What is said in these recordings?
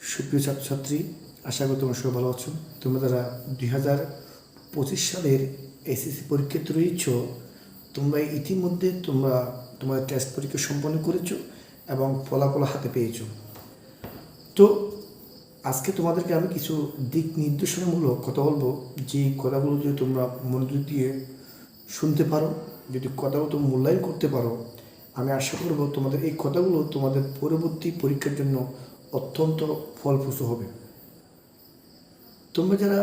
সুপ্রিয় ছাত্রছাত্রী, আশা করি তোমরা সবাই ভালো আছো। তোমরা যারা দুই হাজার পঁচিশ সালের এসএসসি পরীক্ষাতে রয়েছ, তোমরা ইতিমধ্যে তোমরা তোমাদের টেস্ট পরীক্ষা সম্পন্ন করেছ এবং ফলাফল হাতে পেয়েছ। তো আজকে তোমাদেরকে আমি কিছু দিক নির্দেশনামূলক কথা বলব। যে কথাগুলো যদি তোমরা মনোযোগ দিয়ে শুনতে পারো, যদি কথাগুলো তুমি মূল্যায়ন করতে পারো, আমি আশা করব তোমাদের এই কথাগুলো তোমাদের পরবর্তী পরীক্ষার জন্য অত্যন্ত ফলপ্রসূ হবে। তোমরা যারা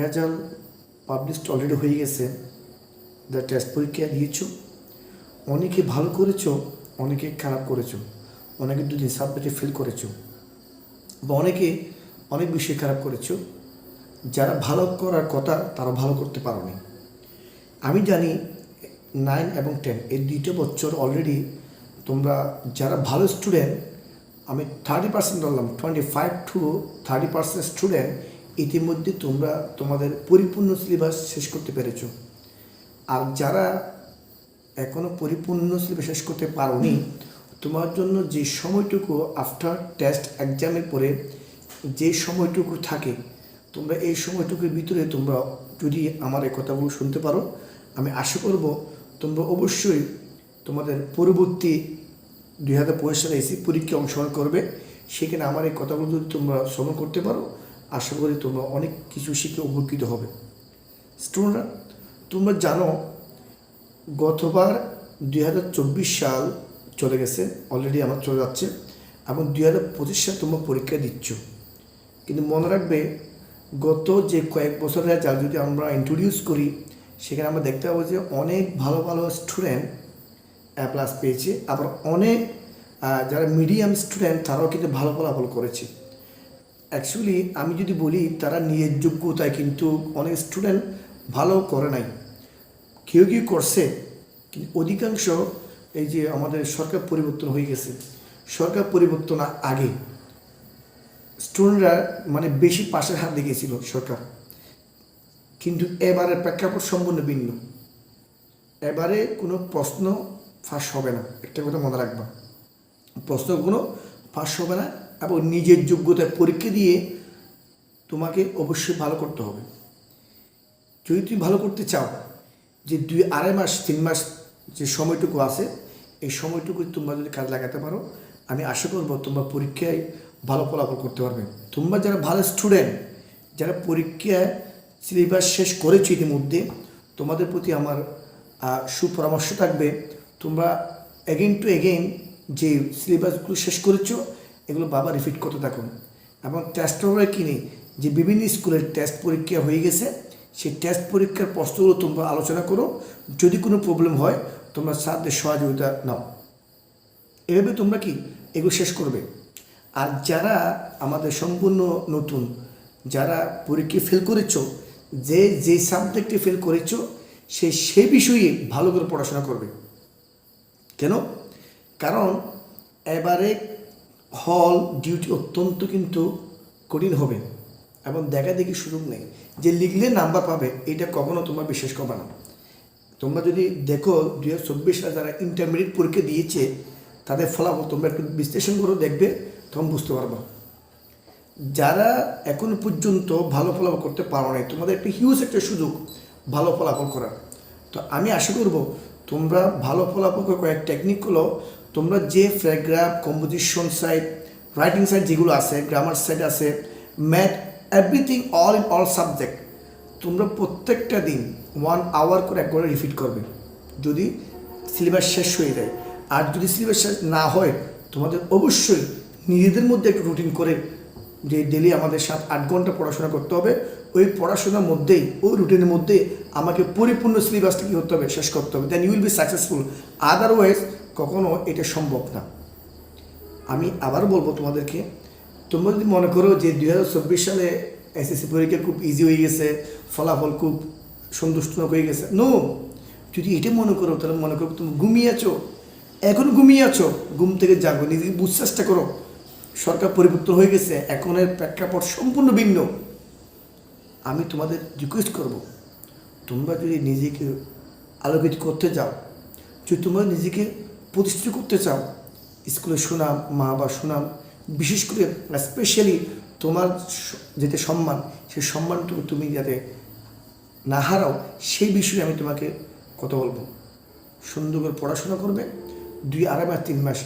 রেজাল্ট পাবলিশ অলরেডি হয়ে গেছে যারা টেস্ট পরীক্ষা দিয়েছ অনেকে ভালো করেছ, অনেকে খারাপ করেছ, অনেকে দুদিন সাবজেক্টে ফেল করেছ, বা অনেকে অনেক বিষয় খারাপ করেছ, যারা ভালো করার কথা তারা ভালো করতে পারোনি আমি জানি নাইন এবং টেন এই দুইটা বছর অলরেডি তোমরা যারা ভালো স্টুডেন্ট আমি থার্টি পার্সেন্ট বললাম twenty five to thirty percent student ইতিমধ্যে তোমরা তোমাদের পরিপূর্ণ সিলেবাস শেষ করতে পেরেছ। আর যারা এখনও পরিপূর্ণ সিলেবাস শেষ করতে পারোনি, তোমার জন্য যে সময়টুকু আফটার টেস্ট এক্সামের পরে যে সময়টুকু থাকে, তোমরা এই সময়টুকুর ভিতরে তোমরা যদি আমার এই কথাগুলো শুনতে পারো, আমি আশা করব তোমরা অবশ্যই তোমাদের পরবর্তী দুই হাজার পঁচিশ সালে এসি পরীক্ষায় অংশগ্রহণ করবে। সেখানে আমার এই কথাগুলো যদি তোমরা শ্রবণ করতে পারো, আশা করি তোমরা অনেক কিছু শিখে উপকৃত হবে। স্টুডেন্টরা, তোমরা জানো, গতবার দুই হাজার চব্বিশ সাল চলে গেছে অলরেডি আমার চলে যাচ্ছে, এবং দুই হাজার পঁচিশ সাল তোমরা পরীক্ষা দিচ্ছ। কিন্তু মনে রাখবে, গত যে কয়েক বছরের রেজাল্ট যদি আমরা ইন্ট্রোডিউস করি, সেখানে আমরা দেখতে পাবো যে অনেক ভালো ভালো স্টুডেন্ট এ প্লাস পেয়েছে। আবার অনেক যারা মিডিয়াম স্টুডেন্ট তারাও কিন্তু ভালো ফলাফল করেছে। অ্যাকচুয়ালি আমি যদি বলি, তারা নিজের যোগ্যতায় কিন্তু অনেক স্টুডেন্ট ভালো করে নাই। কেউ কেউ করছে, কিন্তু অধিকাংশ এই যে আমাদের সরকার পরিবর্তন হয়ে গেছে। সরকার পরিবর্তন আগে স্টুডেন্টরা মানে বেশি পাশের হাত দেখিয়েছিল সরকার। কিন্তু এবারের প্রেক্ষাপট সম্পূর্ণ ভিন্ন। এবারে কোনো প্রশ্ন ফাঁস হবে না। একটা কথা মনে রাখবা। প্রশ্নগুলো ফাঁস হবে না এবং নিজের যোগ্যতায় পরীক্ষা দিয়ে তোমাকে অবশ্যই ভালো করতে হবে। যদি তুমি ভালো করতে চাও যে দুই, আড়াই মাস, তিন মাস যে সময়টুকু আছে, এই সময়টুকু তোমরা যদি কাজে লাগাতে পারো, আমি আশা করব তোমরা পরীক্ষায় ভালো ফলাফল করতে পারবে। তোমরা যারা ভালো স্টুডেন্ট যারা পরীক্ষায় সিলেবাস শেষ করেছ ইতিমধ্যে, তোমাদের প্রতি আমার সুপরামর্শ থাকবে তোমরা এগেইন টু এগেইন যে সিলেবাসগুলো শেষ করেছ, এগুলো বাবা রিপিট করতে থাকুন এবং টেস্ট পেপারে কিনে যে বিভিন্ন স্কুলের টেস্ট পরীক্ষা হয়ে গেছে, সেই টেস্ট পরীক্ষার প্রশ্নগুলো তোমরা আলোচনা করো। যদি কোনো প্রবলেম হয়, তোমরা স্যারদের সহযোগিতা নাও। এভাবে তোমরা কি এগুলো শেষ করবে? আর যারা আমাদের সম্পূর্ণ নতুন, যারা পরীক্ষায় ফেল করেছ, যে যে সাবজেক্টে ফেল করেছ, সে সে বিষয়ে ভালো করে পড়াশোনা করবে। কেন? কারণ এবারে হল ডিউটি অত্যন্ত কিন্তু কঠিন হবে এবং দেখা দেখি সুযোগ নেই। যে লিখলে নাম্বার পাবে, এটা কখনো তোমরা বিশ্বাস করবে না। তোমরা যদি দেখো দুই হাজার চব্বিশ সালে যারা ইন্টারমিডিয়েট পরীক্ষা দিয়েছে, তাদের ফলাফল তোমরা একটু বিশ্লেষণ করে দেখবে, তখন বুঝতে পারবা। যারা এখন পর্যন্ত ভালো ফলাফল করতে পারো নাই, তোমাদের একটা হিউজ একটা সুযোগ ভালো ফলাফল করার। তো আমি আশা করব তোমরা ভালো ফলাফল কয়েক টেকনিক হলো, তোমরা যে paragraph composition side writing side যেগুলো আছে গ্রামার সাইড আছে math everything all in all subject তোমরা প্রত্যেকটা দিন ওয়ান আওয়ার করে একবার রিপিট করবে। যদি সিলেবাস শেষ হয়ে যায়। আর যদি সিলেবাস শেষ না হয়, তোমাদের অবশ্যই নিজেদের মধ্যে একটু রুটিন করে যে ডেলি আমাদের সাত আট ঘণ্টা পড়াশোনা করতে হবে। ওই পড়াশোনার মধ্যেই, ওই রুটিনের মধ্যে আমাকে পরিপূর্ণ সিলেবাসটা কী করতে হবে? শেষ করতে হবে। Then will be successful otherwise কখনো এটা সম্ভব না। আমি আবার বলব তোমাদেরকে, তোমরা যদি মনে করো যে দুই হাজার চব্বিশ সালে এসএসসি পরীক্ষা খুব ইজি হয়ে গেছে, ফলাফল খুব সন্তুষ্টজনক হয়ে গেছে। নো যদি এটা মনে করো, তাহলে মনে করো তুমি ঘুমিয়ে আছো। এখন ঘুমিয়ে আছো। ঘুম থেকে জাগো, নিজেকে বুঝতে চেষ্টা করো। সরকার পরিবর্তন হয়ে গেছে। এখনের প্রেক্ষাপট সম্পূর্ণ ভিন্ন। আমি তোমাদের রিকোয়েস্ট করব। তোমরা যদি নিজেকে আলোকিত করতে চাও, যদি তোমরা নিজেকে প্রতিষ্ঠিত করতে চাও, স্কুলে সুনাম, মা বা সুনাম, বিশেষ করে স্পেশালি তোমার যেতে সম্মান, সেই সম্মানটুকু তুমি যাতে না হারাও, সেই বিষয়ে আমি তোমাকে কথা বলব। সুন্দর করে পড়াশোনা করবে, দুই আড়াই মাস, তিন মাস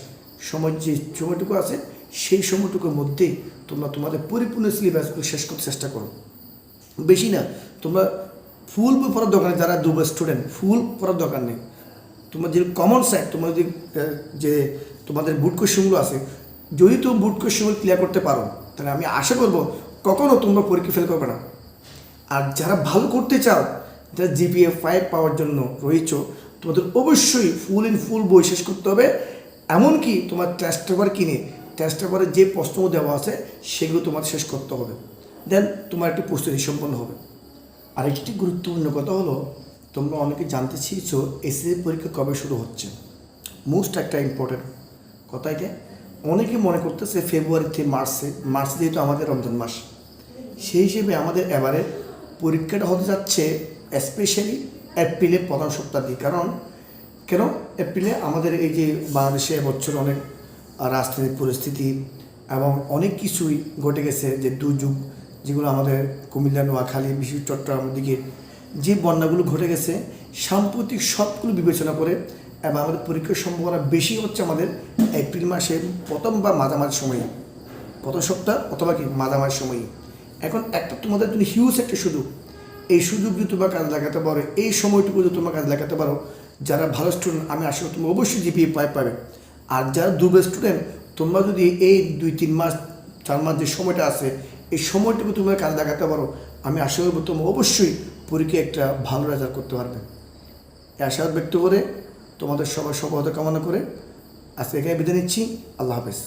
সময় যে সময়টুকু আছে, সেই সময়টুকুর মধ্যেই তোমরা তোমাদের পরিপূর্ণ সিলেবাসগুলো শেষ করতে চেষ্টা করো। বেশি না। তোমরা ফুল পড়ার দরকার নেই, যারা দুবার স্টুডেন্ট ফুল পড়ার দরকার নেই। তোমার যে কমন সাইড তোমার যদি যে তোমাদের বুট কোশ্চেনগুলো আছে, যদি তুমি বুট কোশ্চেনগুলো ক্লিয়ার করতে পারো, তাহলে আমি আশা করব কখনো তোমরা পরীক্ষা ফেল করবে না। আর যারা ভালো করতে চাও, যারা জিপিএ ফাইভ পাওয়ার জন্য রয়েছ, তোমাদের অবশ্যই ফুল ইন ফুল বই শেষ করতে হবে। এমনকি তোমার টেস্ট পেপার কিনে টেস্ট পেপারে যে প্রশ্ন দেওয়া আছে, সেগুলো তোমার শেষ করতে হবে। দেন তোমার একটি প্রস্তুতি সম্পন্ন হবে। আর একটি গুরুত্বপূর্ণ কথা হলো, তোমরা অনেকে জানতে চেয়েছো, এসএসসি পরীক্ষা কবে শুরু হচ্ছে। মোস্ট একটা ইম্পর্টেন্ট কথা এটা। অনেকে মনে করতেছে ফেব্রুয়ারি থেকে মার্চে মার্চ যেহেতু আমাদের রমজান মাস, সেই হিসেবে আমাদের এবারে পরীক্ষাটা হতে যাচ্ছে স্পেশালি এপ্রিলের প্রথম সপ্তাহ দিয়ে। কারণ, কেন? এপ্রিলে আমাদের এই যে বাংলাদেশে এবছর অনেক রাজনৈতিক পরিস্থিতি এবং অনেক কিছুই ঘটে গেছে যে দুর্যোগ যেগুলো আমাদের কুমিল্লা, নোয়াখালী, বিশেষ চট্টগ্রামের দিকে যে বন্যাগুলো ঘটে গেছে, সাম্প্রতিক সবগুলো বিবেচনা করে এবং আমাদের পরীক্ষার সম্ভাবনা বেশি হচ্ছে আমাদের এপ্রিল মাসের প্রথম বা মাঝামাঝি সময়ে। প্রথম সপ্তাহ অথবা কি মাঝামাঝি সময়ে। এখন একটা তোমাদের জন্য হিউজ একটা সুযোগ। এই সুযোগ যদি তোমার কাজে লাগাতে পারো, এই সময়টুকু যদি তোমার কাজে লাগাতে পারো, যারা ভালো স্টুডেন্ট আমি আশা করি তুমি অবশ্যই জিপিএ পাই পাবে। আর যারা দুর্বল স্টুডেন্ট তোমরা যদি এই দুই, তিন মাস, চার মাস যে সময়টা আছে এই সময়টুকু তুমি কাজে দেখাতে পারো, আমি আশা করব তুমি অবশ্যই পরীক্ষা একটা ভালো রেজাল্ট করতে পারবে। এই আশা ব্যক্ত করে তোমাদের সবার সফলতা কামনা করে আজকে এখানে বিদায় নিচ্ছি। আল্লাহ হাফেজ।